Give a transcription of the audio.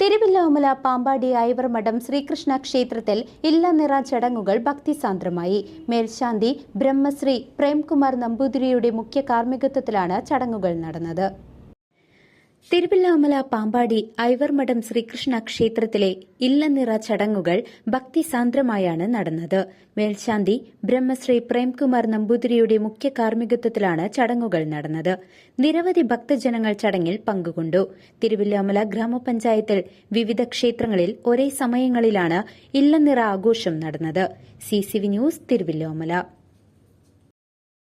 തിരുവില്ലാമല പാമ്പാടി ഐവർമഠം ശ്രീകൃഷ്ണ ക്ഷേത്രത്തിൽ ഇല്ലനിറ ചടങ്ങുകൾ ഭക്തിസാന്ദ്രമായി. മേൽശാന്തി ബ്രഹ്മശ്രീ പ്രേംകുമാർ നമ്പൂതിരിയുടെ മുഖ്യ കാർമ്മികത്വത്തിലാണ് ചടങ്ങുകൾ നടന്നത്. തിരുവില്ലാമല പാമ്പാടി ഐവർമഠം ശ്രീകൃഷ്ണ ക്ഷേത്രത്തിലെ ഇല്ലനിറ ചടങ്ങുകൾ ഭക്തിസാന്ദ്രമായാണ് നടന്നത്. മേൽശാന്തി ബ്രഹ്മശ്രീ പ്രേംകുമാർ നമ്പൂതിരിയുടെ മുഖ്യ കാർമ്മികത്വത്തിലാണ് ചടങ്ങുകൾ നടന്നത്. നിരവധി ഭക്തജനങ്ങൾ ചടങ്ങിൽ പങ്കുകൊണ്ടു. തിരുവില്ലാമല ഗ്രാമപഞ്ചായത്തിൽ വിവിധ ക്ഷേത്രങ്ങളിൽ ഒരേ സമയങ്ങളിലാണ് ഇല്ലനിറ ആഘോഷം നടന്നത്. C news Thiruvilwamala.